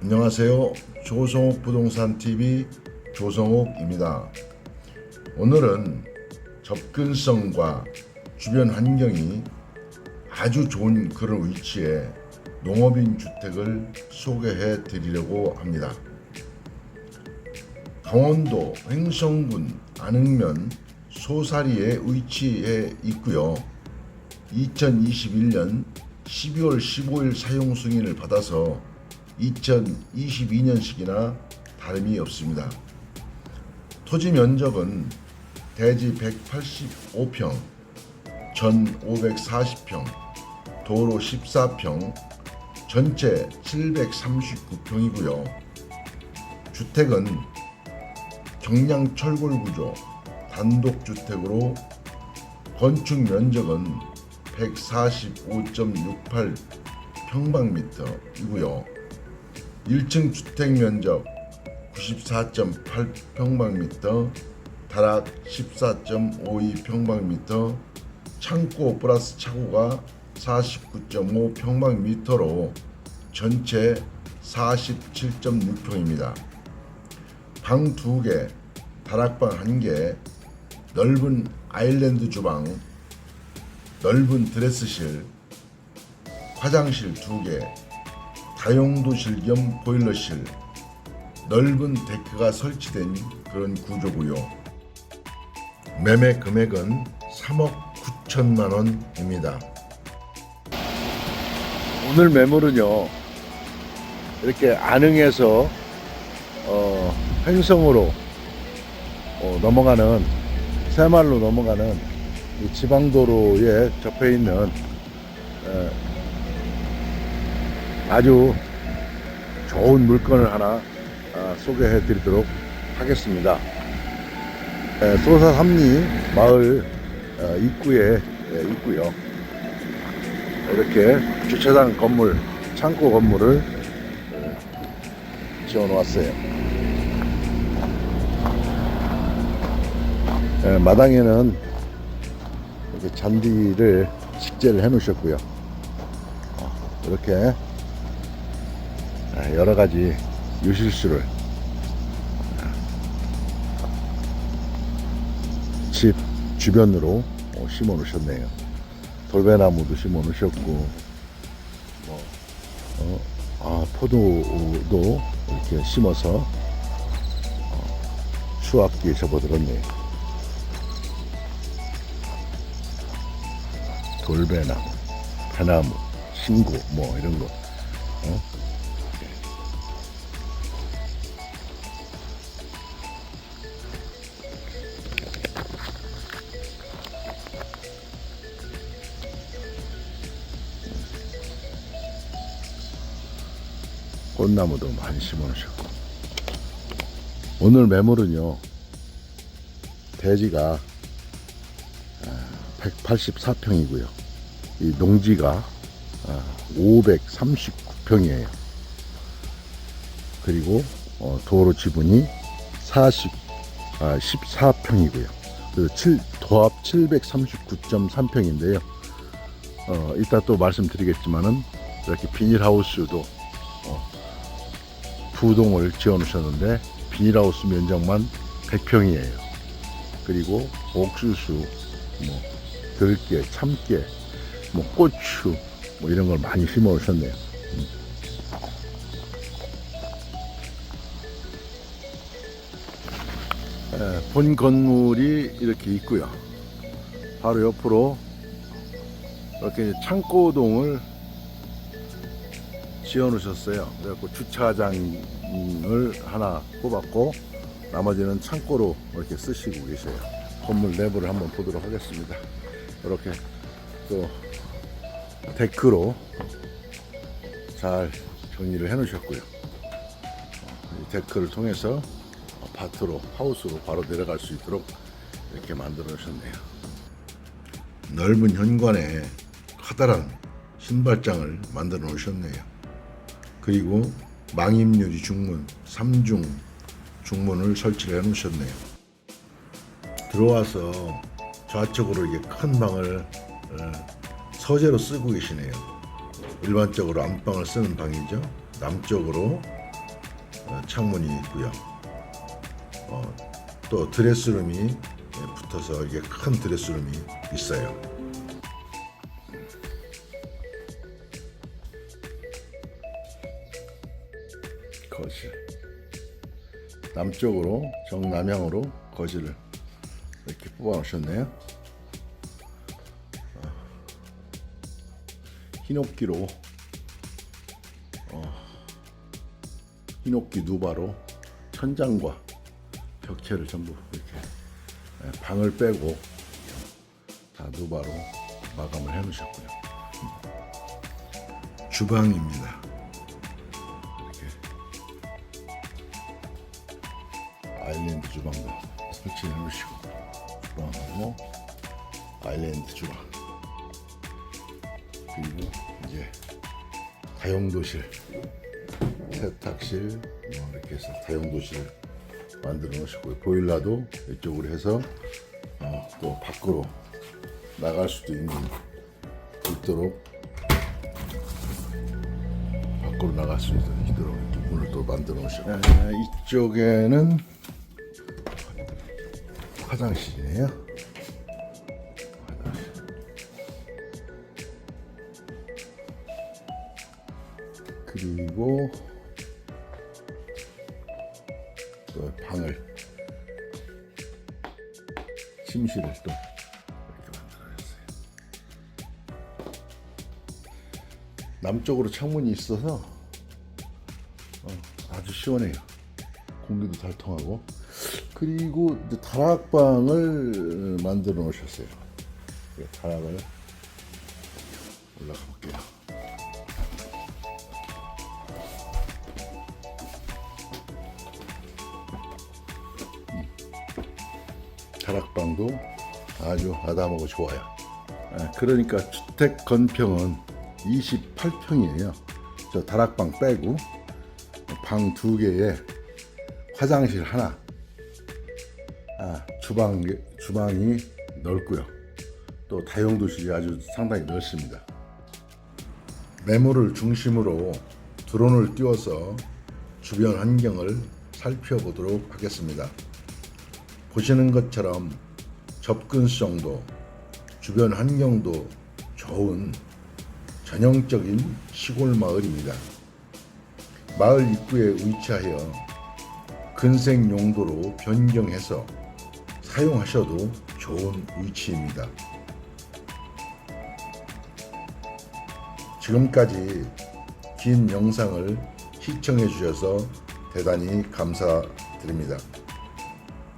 안녕하세요. 조성욱 부동산 TV 조성욱입니다. 오늘은 접근성과 주변 환경이 아주 좋은 그런 위치에 농업인 주택을 소개해 드리려고 합니다. 강원도 횡성군 안흥면 소사리에 위치해 있고요. 2021년 12월 15일 사용 승인을 받아서 2022년식이나 다름이 없습니다. 토지 면적은 대지 185평, 전 540평, 도로 14평, 전체 739평이고요. 주택은 경량 철골 구조 단독 주택으로 건축 면적은 145.68 평방미터이고요. 1층 주택 면적 94.8 평방미터, 다락 14.52 평방미터, 창고 플러스 차고가 49.5 평방미터로 전체 47.6평입니다. 방 2개, 다락방 1개, 넓은 아일랜드 주방, 넓은 드레스실, 화장실 2개, 다용도실 겸 보일러실, 넓은 데크가 설치된 그런 구조고요. 매매 금액은 3억 9천만 원입니다. 오늘 매물은요 이렇게 안흥에서 어, 횡성으로 어, 넘어가는 새말로 넘어가는 이 지방도로에 접해 있는 에, 아주 좋은 물건을 하나 아, 소개해 드리도록 하겠습니다. 에, 소사 삼리 마을 어, 입구에 에, 있고요. 이렇게 주차장 건물, 창고 건물을 어, 지어 놓았어요. 예, 마당에는 이렇게 잔디를 식재를 해 놓으셨고요. 어, 이렇게 아, 여러 가지 유실수를 아, 집 주변으로 어, 심어 놓으셨네요. 돌배나무도 심어 놓으셨고, 뭐, 어, 아, 포도도 이렇게 심어서 어, 수확기에 접어들었네요. 돌배나무, 배나무, 신고, 뭐 이런 거. 어? 꽃나무도 많이 심어놓으셨고. 오늘 매물은요 대지가 184평이고요. 이 농지가 539평이에요. 그리고 어, 도로 지분이 40, 아, 14평이고요. 그리고 7, 도합 739.3평인데요. 어, 이따 또 말씀드리겠지만은 이렇게 비닐하우스도 두 동을 지어 놓으셨는데 비닐하우스 면적만 100평이에요. 그리고 옥수수, 뭐 들깨, 참깨, 뭐 고추, 뭐 이런 걸 많이 심어 놓으셨네요. 음. 예, 본 건물이 이렇게 있고요. 바로 옆으로 이렇게 창고동을 지어 놓으셨어요. 그래갖고 주차장을 하나 꼽았고 나머지는 창고로 이렇게 쓰시고 계세요. 건물 내부를 한번 보도록 하겠습니다. 이렇게 또 데크로 잘 정리를 해 놓으셨고요. 이 데크를 통해서 밭으로 하우스로 바로 내려갈 수 있도록 이렇게 만들어 놓으셨네요. 넓은 현관에 커다란 신발장을 만들어 놓으셨네요. 그리고 망임유리 중문 3중 중문을 설치를 해 놓으셨네요. 들어와서 좌측으로 이게 큰 방을 어, 서재로 쓰고 계시네요. 일반적으로 안방을 쓰는 방이죠. 남쪽으로 어, 창문이 있고요. 어, 또 드레스룸이 예, 붙어서 이게 큰 드레스룸이 있어요. 거실. 남쪽으로 정남향으로 거실을 이렇게 뽑아 놓으셨네요. 어, 흰옥기로 어, 흰옥기 누바로 천장과 벽체를 전부 이렇게 예, 방을 빼고 다 누바로 마감을 해 놓으셨고요. 주방입니다. 주방도 설치해 놓으시고 주방하고 아일랜드 주방. 그리고 이제 다용도실 세탁실 뭐 이렇게 해서 다용도실 만들어 놓으시고 보일러도 이쪽으로 해서 어, 또 밖으로 나갈 수도 있는 있도록 밖으로 나갈 수 있도록 이렇게 문을 또 만들어 놓으셨고. 아, 이쪽에는 화장실이에요. 화장실. 그리고 또 방을 침실을 또 이렇게 만들어놨어요. 남쪽으로 창문이 있어서 어, 아주 시원해요. 공기도 잘 통하고 그리고 다락방을 만들어 놓으셨어요. 예, 다락을 올라가 볼게요. 음. 다락방도 아주 아담하고 좋아요. 아, 그러니까 주택 건평은 28평이에요. 저 다락방 빼고 방 두 개에 화장실 하나, 아, 주방 주방이 넓고요. 또 다용도실이 아주 상당히 넓습니다. 매물을 중심으로 드론을 띄워서 주변 환경을 살펴보도록 하겠습니다. 보시는 것처럼 접근성도 주변 환경도 좋은 전형적인 시골 마을입니다. 마을 입구에 위치하여 근생 용도로 변경해서 사용하셔도 좋은 위치입니다. 지금까지 긴 영상을 시청해 주셔서 대단히 감사드립니다.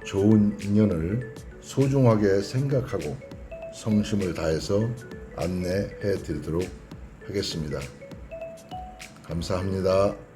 좋은 인연을 소중하게 생각하고 성심을 다해서 안내해 드리도록 하겠습니다. 감사합니다.